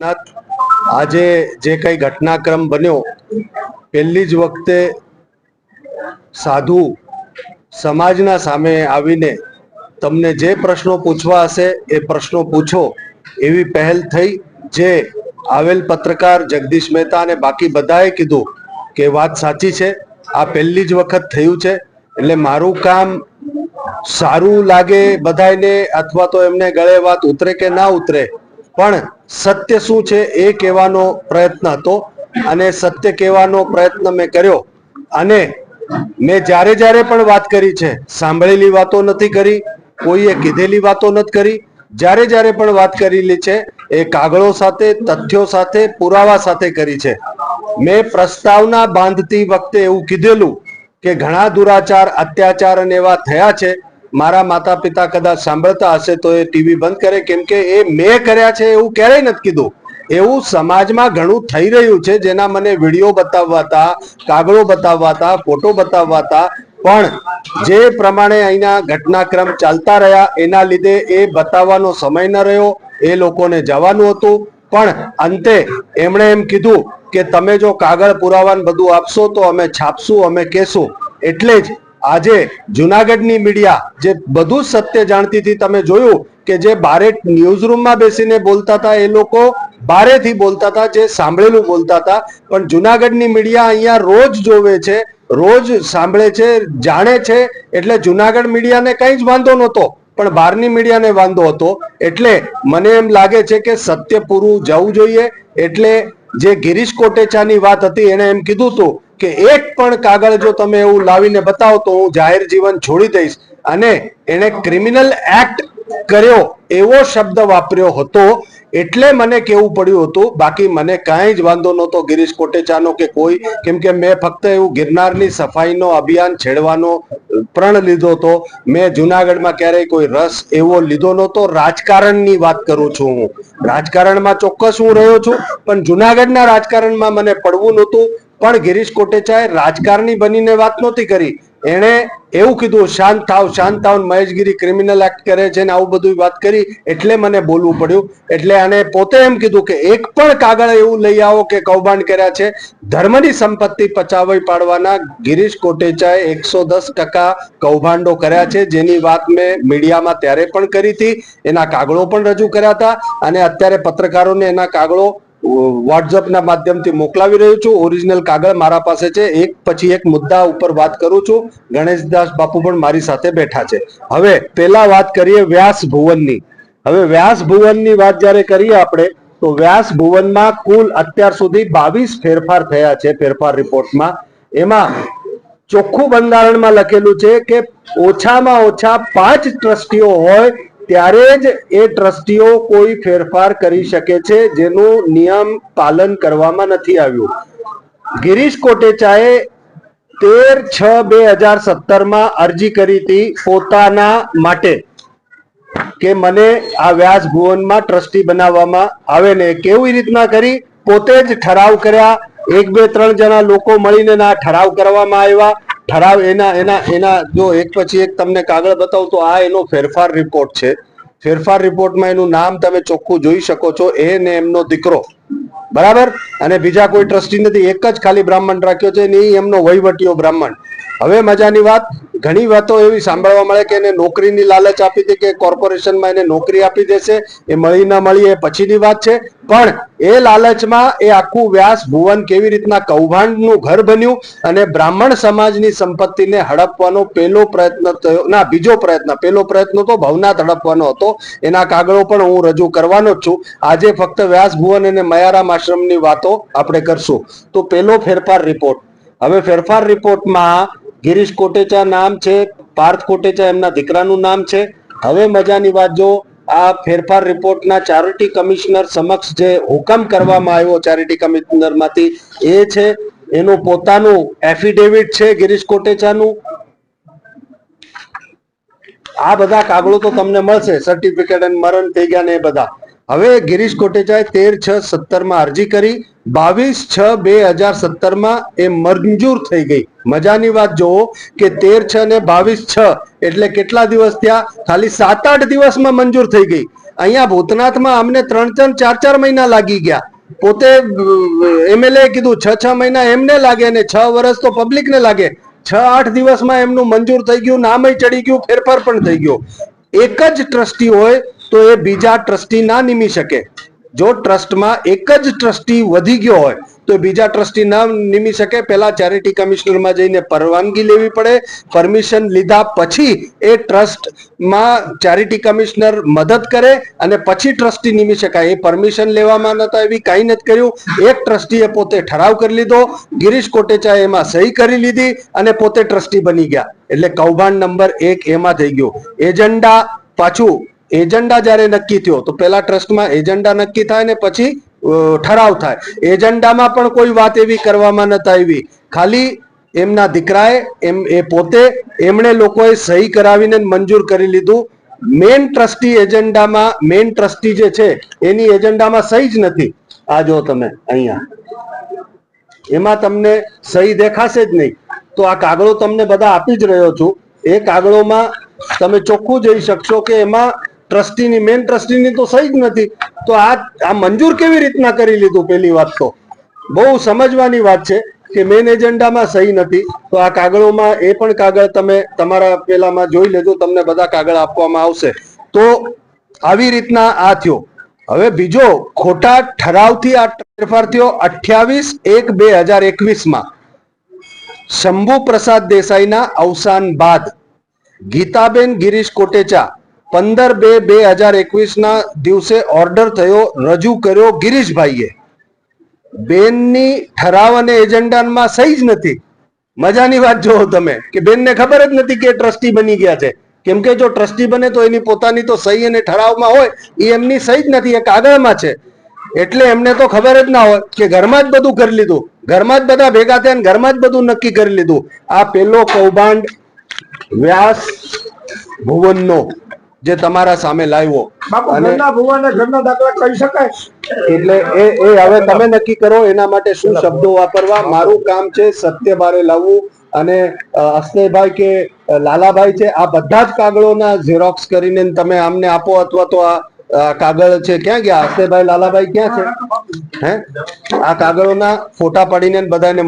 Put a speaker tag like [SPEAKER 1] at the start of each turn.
[SPEAKER 1] આજે જે કઈ ઘટનાક્રમ બન્યો, પહેલી જ વખતે સાધુ સમાજના સામે આવીને તમને જે પ્રશ્નો પૂછવા હશે એ પ્રશ્નો પૂછો, એવી પહેલ થઈ જે આવેલ પત્રકાર જગદીશ મહેતા અને બાકી બધાએ કીધું કે વાત સાચી છે, આ પહેલી જ વખત થયું છે, એટલે મારું કામ સારું લાગે બધાને અથવા તો એમને ગળે વાત ઉતરે કે ના ઉતરે પણ સત્ય શું છે એ કહેવાનો પ્રયત્ન હતો અને સત્ય કહેવાનો પ્રયત્ન મેં કર્યો. અને મેં જ્યારે જ્યારે પણ વાત કરી છે, સાંભળેલી વાતો નથી કરી, કોઈએ કીધેલી વાતો નથી કરી, જ્યારે જ્યારે પણ વાત કરેલી છે, એ કાગળો સાથે, તથ્યો સાથે, પુરાવા સાથે કરી છે. મેં પ્રસ્તાવના બાંધતી વખતે એવું કીધેલું કે ઘણા દુરાચાર, અત્યાચાર અને એવા થયા છે મારા માતા પિતા કદાચ સાંભળતા હશે તો એ ટીવી બંધ કરે, કેમ કે એ મેં કર્યા છે એવું ક્યારેય નથી કીધું. એવું સમાજમાં ઘણું થઈ રહ્યું છે, જેના મને વીડિયો બતાવવા હતા કાગળો બતાવવા હતા ફોટો બતાવવા હતા પણ જે પ્રમાણે અહીંના ઘટનાક્રમ ચાલતા રહ્યા, એના લીધે એ બતાવવાનો સમય ન રહ્યો, એ લોકોને જવાનું હતું. પણ અંતે એમણે એમ કીધું કે તમે જો કાગળ પુરાવાન બધું આપશો તો અમે છાપશું, અમે કહેશું. એટલે જ આજે જુનાગઢની મીડિયા જે બધું સત્ય જાણતી હતી, તમે જોયું કે જે બારે ન્યૂઝરૂમમાં બેસીને બોલતા હતા, એ લોકો બારેથી બોલતા હતા, જે સાંભળેલું બોલતા હતા. પણ જુનાગઢની મીડિયા અહીંયા રોજ જોવે છે, રોજ સાંભળે છે, જાણે છે, એટલે જુનાગઢ મીડિયાને કંઈ જ વાંધો નહોતો, પણ બહારની મીડિયાને વાંધો હતો. એટલે મને એમ લાગે છે કે સત્ય પૂરું જવું જોઈએ, એટલે જે ગિરીશ કોટેચાની વાત હતી એને એમ કીધું હતું કે એક પણ કાગળ જો તમે એવું લાવીને બતાવો તો હું જાહેર જીવન છોડી દઈશ. અને એને ક્રિમિનલ એક્ટ કર્યો એવો શબ્દ વાપર્યો હતો એટલે મને કેવું પડ્યું હતું, બાકી મને કાંઈ જ વાંધો નહોતો ગિરીશ કોટેચાનો કે કોઈ, કેમ કે મેં ફક્ત એવું ગિરનારની સફાઈનો અભિયાન છેડવાનો પ્રણ લીધો હતો. મેં જુનાગઢમાં ક્યારેય કોઈ રસ એવો લીધો નહોતો. રાજકારણની વાત કરું છું હું. રાજકારણમાં ચોક્કસ હું રહ્યો છું, પણ જુનાગઢના રાજકારણમાં મને પડવું નહોતું. પણ ગિરીશ કોટેચાએ રાજકારણી બનીને વાત નહોતી કરી. એણે એવું કીધું, શાંત થાવ શાંત થાવ, મહેશગીરી ક્રિમિનલ એક્ટ કરે છે ને આવું બધું વાત કરી. એટલે મને બોલવું પડ્યું. એટલે આને પોતે એમ કીધું કે, એક પણ કાગળ એવું લઈ આવો કે કૌભાંડ કર્યા છે. ધર્મની સંપત્તિ પચાવી પાડવાના ગિરીશ કોટેચાએ એકસો દસ ટકા કૌભાંડો કર્યા છે. જેની વાત મેં મીડિયામાં ત્યારે પણ કરી હતી. એના કાગળો પણ રજૂ કર્યા હતા. અને અત્યારે પત્રકારોને એના કાગળો વોટ્સઅપના માધ્યમથી મોકલાવી રહ્યો છું. ઓરિજિનલ કાગળ મારા પાસે છે. એક પછી એક મુદ્દા ઉપર વાત કરું છું. ગણેશદાસ બાપુ પણ મારી સાથે બેઠા છે. હવે પેલા વાત કરીએ વ્યાસ ભુવનની. હવે વ્યાસ ભુવનની વાત જ્યારે કરીએ આપણે, તો વ્યાસ ભુવનમાં કુલ અત્યાર સુધી બાવીસ ફેરફાર થયા છે ફેરફાર રિપોર્ટમાં. એમાં ચોખ્ખું બંધારણમાં લખેલું છે કે ઓછામાં ઓછા પાંચ ટ્રસ્ટીઓ હોય ત્યારે જ એ ટ્રસ્ટીઓ કોઈ ફેરફાર કરી શકે છે જેનું નિયમ પાલન કરવામાં નથી આવ્યું. ગિરીશ કોટેચાએ તેર છ બે હજાર સત્તરમાં અરજી કરી હતી પોતાના માટે કે મને આ વ્યાસ ભુવનમાં ટ્રસ્ટી બનાવવામાં આવે ને કેવી રીતના કરી? પોતે જ ઠરાવ કર્યા. એક બે ત્રણ જણા લોકો મળીને ના ઠરાવ કરવામાં આવ્યા. ઠરાવ, એના એના એના, જો એક પછી એક તમને કાગળ બતાવું તો આ એનો ફેરફાર રિપોર્ટ છે. ફેરફાર રિપોર્ટમાં એનું નામ તમે ચોખ્ખું જોઈ શકો છો, એ ને એમનો દીકરો. બરાબર? અને બીજા કોઈ ટ્રસ્ટી નથી, એક જ ખાલી બ્રાહ્મણ રાખ્યો છે ને એમનો વહીવટીઓ બ્રાહ્મણ. હવે મજાની વાત, ઘણી વાતો એવી સાંભળવા મળે કે એને નોકરીની લાલચ આપી દે કે કોર્પોરેશનમાં એને નોકરી આપી દેશે, એ મળી ના મળી એ પછીની વાત છે. પણ એ લાલચમાં એ આખું વ્યાસ ભુવન કેવી રીતના કૌભાંડનું ઘર બન્યું અને બ્રાહ્મણ સમાજની સંપત્તિને હડપવાનો પહેલો પ્રયત્ન થયો, ના, બીજો પ્રયત્ન, પહેલો પ્રયત્ન તો ભવનાથ હડપવાનો હતો. એના કાગળો પણ હું રજૂ કરવાનો જ છું. આજે ફક્ત વ્યાસ ભુવન અને મયારામ આશ્રમની વાતો આપણે કરશું. તો પહેલો ફેરફાર રિપોર્ટ હવે ફેરફાર રિપોર્ટમાં ગિરીશ કોટેચા નામ છે, પાર્થ કોટેચા એમના દીકરાનું નામ છે. હવે મજાની વાત જો, આ ફેરફાર રિપોર્ટના ચેરિટી કમિશનર સમક્ષ જે હુકમ કરવામાં આવ્યો ચેરિટી કમિશનરમાંથી એ છે, એનું પોતાનું એફિડેવિટ છે ગિરીશ કોટેચાનું. આ બધા કાગળો તો તમને મળશે સર્ટિફિકેટ અને મરણ થઈ ગયા ને એ બધા. હવે ગિરીશ કોટેચાએ તેર છ સત્તરમાં અરજી કરી, બાવીસ છ બે હજાર સત્તરમાં એ મંજૂર થઈ ગઈ. મજાની વાત જોવો કે તેર છ ને બાવીસ છ એટલે કેટલા દિવસ થયા? ખાલી સાત આઠ દિવસમાં મંજૂર થઈ ગઈ. અહીંયા ભૂતનાથમાં અમને ત્રણ ત્રણ ચાર ચાર મહિના લાગી ગયા. પોતે એમએલએ કીધું, છ છ મહિના એમને લાગે અને છ વર્ષ તો પબ્લિકને લાગે. છ આઠ દિવસમાં એમનું મંજૂર થઈ ગયું, નામય ચડી ગયું, ફેરફાર પણ થઈ ગયો. એક જ ટ્રસ્ટી હોય તો એ બીજા ટ્રસ્ટી ના નિમી શકે. જો ટ્રસ્ટમાં એક જ ટ્રસ્ટી વધી ગયો હોય, તો બીજા ટ્રસ્ટી ના નિમી શકે. પહેલા ચેરિટી કમિશનરમાં જઈને પરવાનગી લેવી પડે. પરમિશન લીધા પછી એ ટ્રસ્ટમાં ચેરિટી કમિશનર મદદ કરે અને પછી ટ્રસ્ટી નિમી શકાય. એ પરમિશન લેવામાં નતા એવી કાંઈ નથી કર્યું. એક ટ્રસ્ટીએ પોતે ઠરાવ કરી લીધો. ગિરીશ કોટેચાએ એમાં સહી કરી લીધી અને પોતે ટ્રસ્ટી બની ગયા. એટલે કૌભાંડ નંબર એક એમાં થઈ ગયો. એજન્ડા પાછું એજન્ડા જ્યારે નક્કી થયો, તો પેલા ટ્રસ્ટમાં એજન્ડા નક્કી થાય ને પછી ઠરાવ થાય. એજન્ડામાં પણ કોઈ વાત એવી કરવામાં નતા આવી. ખાલી એમના દીકરાએ, એમ, એ પોતે, એમણે લોકોએ સહી કરાવીને મંજૂર કરી લીધું. મેન ટ્રસ્ટી એજન્ડામાં મેન ટ્રસ્ટી જે છે, એની એજન્ડામાં સહી જ નથી. આ જો તમે અહીંયા. એમાં તમને સહી દેખાશે જ નહીં. તો આ કાગળો તમને બધા આપી જ રહ્યો છું. એ કાગળોમાં તમે ચોખ્ખું જોઈ શકશો કે એમાં ટ્રસ્ટીની, મેન ટ્રસ્ટીની તો સહી જ નથી. તો આ આ મંજૂર કેવી રીતના કરી લીધું પેલી વાત તો? બહુ સમજવાની વાત છે કે મેન એજન્ડામાં સહી નથી. તો આ કાગળોમાં, એ પણ કાગળ તમે તમારા પેલામાં જોઈ લેજો, તમને બધા કાગળ આપવામાં આવશે. તો આવી રીતના આ થયો. હવે બીજો, ખોટા ઠરાવથી આ ફેરફાર થયો અઠ્યાવીસ એક બે હજાર એકવીસમાં. શંભુ પ્રસાદ દેસાઈના અવસાન બાદ ગીતાબેન ગિરીશ કોટેચા પંદર બે બે હજાર એકવીસના દિવસે ઓર્ડર થયો, રજૂ કર્યો ગિરીશભાઈએ. બેનની ઠરાવ અને એજન્ડામાં સહી જ નથી. મજાની વાત જુઓ તમે, કે બેનને ખબર જ નથી કે ટ્રસ્ટી બની ગયા છે. કેમ કે જો ટ્રસ્ટી બને તો એની પોતાની તો સહી અને ઠરાવમાં હોય, એ એમની સહી જ નથી એ કાગળમાં છે. એટલે એમને તો ખબર જ ના હોય કે ઘરમાં જ બધું કરી લીધું, ઘરમાં જ બધા ભેગા થયા ઘરમાં જ બધું નક્કી કરી લીધું. આ પેલો કૌભાંડ વ્યાસ ભુવનનો. જે તમારા સામે લાવ્યો. એટલે એ એ હવે તમે નક્કી કરો એના માટે શું શબ્દો વાપરવા? મારું કામ છે સત્ય બારે લાવવું અને અસ્નેભાઈ કે લાલાભાઈ છે આ બધા જ કાગળોના ઝેરોક્સ કરીને તમે આમને આપો અથવા તો આ કાગળ છે ક્યાં ગયા? અસ્નેભાઈ લાલાભાઈ ક્યાં છે? હે? આ કાગળોના ફોટા પાડીને બધાને